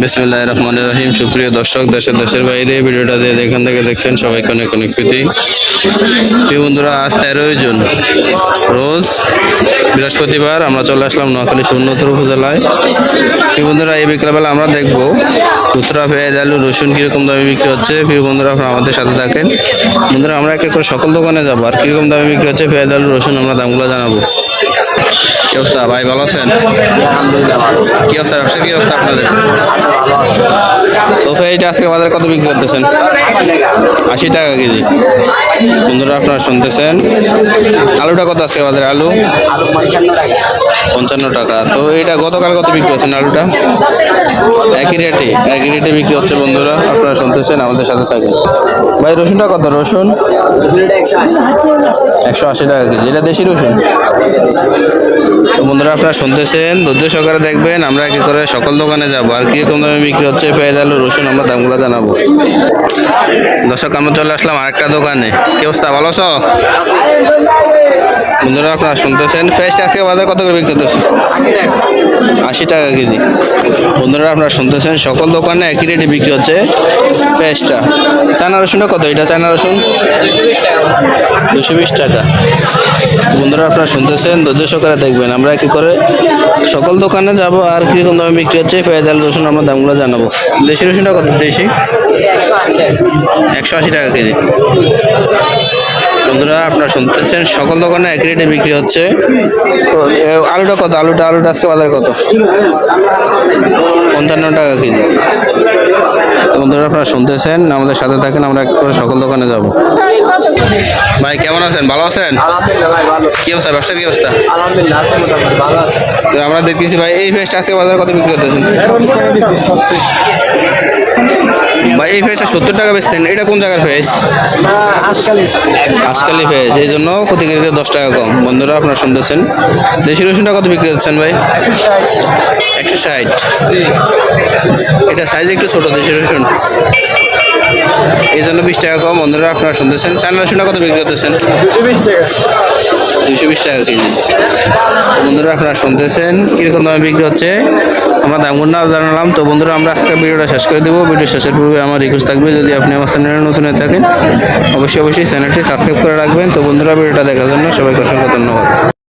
বিসমুল্লাহ রহমান রহিম। সুপ্রিয় দর্শক, দেশের দেশের বাইরে ভিডিওটা দিয়ে এখান থেকে দেখছেন সবাইকে অনেক অনেক প্রীতি। প্রিয় বন্ধুরা, আজ তেরোই জুন। রোজ বৃহস্পতিবার আমরা চলে আসলাম নোয়াখালী উন্নতর উপজেলায়। প্রিয় বন্ধুরা, এই বিকেলবেলা আমরা দেখব খুচরা, পেঁয়াজ, আলু, রসুন কীরকম দামে বিক্রি হচ্ছে। প্রিয় বন্ধুরা, আপনারা আমাদের সাথে থাকেন। বন্ধুরা, আমরা এক এক করে সকল দোকানে যাব আর কীরকম দামে বিক্রি হচ্ছে পেঁয়াজ, আলু, রসুন আমরা দামগুলো জানাব। কি অবস্থা? ভাই, ভালো আছেন? কি অবস্থা? ব্যবসা কি অবস্থা আপনাদের? তো এইটা আজকে বাজারে কত বিক্রি করতেছেন? আশি টাকা কেজি। বন্ধুরা, আপনারা শুনতেছেন? আলুটা কত আজকে বাজারে? আলু? পঞ্চান্ন টাকা। তো এটা গতকাল কত বিক্রি হচ্ছেন আলুটা? একই রেটে একই রেটে বিক্রি হচ্ছে বন্ধুরা, আপনারা শুনতেছেন, আমাদের সাথে থাকেন। ভাই, রসুনটা কত? রসুন? একশো আশি টাকা কেজি। এটা দেশি রসুন? তো আপনারা শুনতেছেন, ধৈর্য সহকারে দেখবেন আমরা কি করে সকল দোকানে যাব আর কীরকম দামে বিক্রি হচ্ছে, পেঁয়াজ, আলু, রসুন, আমরা দামগুলো জানাব। দর্শক, আমরা চলে আসলাম আরেকটা দোকানে। কি অবস্থা, ভালো আছো? বন্ধুরা, আপনারা শুনতেছেন ফ্রেশ আজকে বাজার কত করে বিক্রি করতেছে আশি টাকা কেজি। বন্ধুরা, আপনারা শুনতেছেন সকল দোকানে একই রেটে বিক্রি হচ্ছে পেঁয়াজটা চায়না রসুনটা কত? এটা চায়না রসুন? দুশো বিশ টাকা। বন্ধুরা, আপনারা শুনতেছেন, ধৈর্য সহকারে দেখবেন। আমরা কি করে সকল দোকানে যাব আর কীরকম দামে বিক্রি হচ্ছে, পেঁয়াজ, আলু, রসুন, আমরা দামগুলো জানাব। দেশি রসুনটা কত? দেশি? একশো আশি টাকা কেজি। বন্ধুরা আপনারা শুনতেছেন সকল দোকানে এক রেটে বিক্রি হচ্ছে। তো আলুটা কত? আলুটা আলুটা আজকে বাজারে কত? পঞ্চান্ন টাকা কেজি। বন্ধুরা আপনারা শুনতেছেন আমাদের সাথে থাকেন আমরা এক করে সকল দোকানে যাব। ভাই কেমন আছেন? ভালো আছেন? কি অবস্থা? ব্যবসার কি অবস্থা? আমরা দেখতেছি ভাই এই ফেসটা আজকে বাজারে কত বিক্রি করতেছেন? ভাই, এই ফেসটা সত্তর টাকা বেচতেন। এটা কোন জায়গার ফেস আজকালি ফেস এই জন্য প্রতি কেজিতে দশ টাকা কম। বন্ধুরা, আপনারা শুনতেছেন। দেশি রসুনটা কত বিক্রি করছেন ভাই? একশো ষাট। এটা সাইজ একটু ছোট, দেশি রসুন। এই জন্য বিশ টাকা কম। বন্ধুরা, আপনারা শুনতেছেন? চায়না রসুনটা কত বিক্রি করতেছেন? দুশো বিশ টাকা কেজি। বন্ধুরা, আপনারা শুনতেছেন? কীরকম দামে বিক্রি হচ্ছে? আমরা দামগুলো না জানালাম। তো বন্ধুরা, আমরা আজকে ভিডিওটা শেষ করে দেবো। ভিডিও শেষের পূর্বে আমার রিকোয়েস্ট থাকবে, যদি আপনি আমার চ্যানেলে নতুন হয়ে থাকেন, অবশ্যই অবশ্যই চ্যানেলটি সাবস্ক্রাইব করে রাখবেন। তো বন্ধুরা, ভিডিওটা দেখার জন্য সবাইকে অসংখ্য ধন্যবাদ।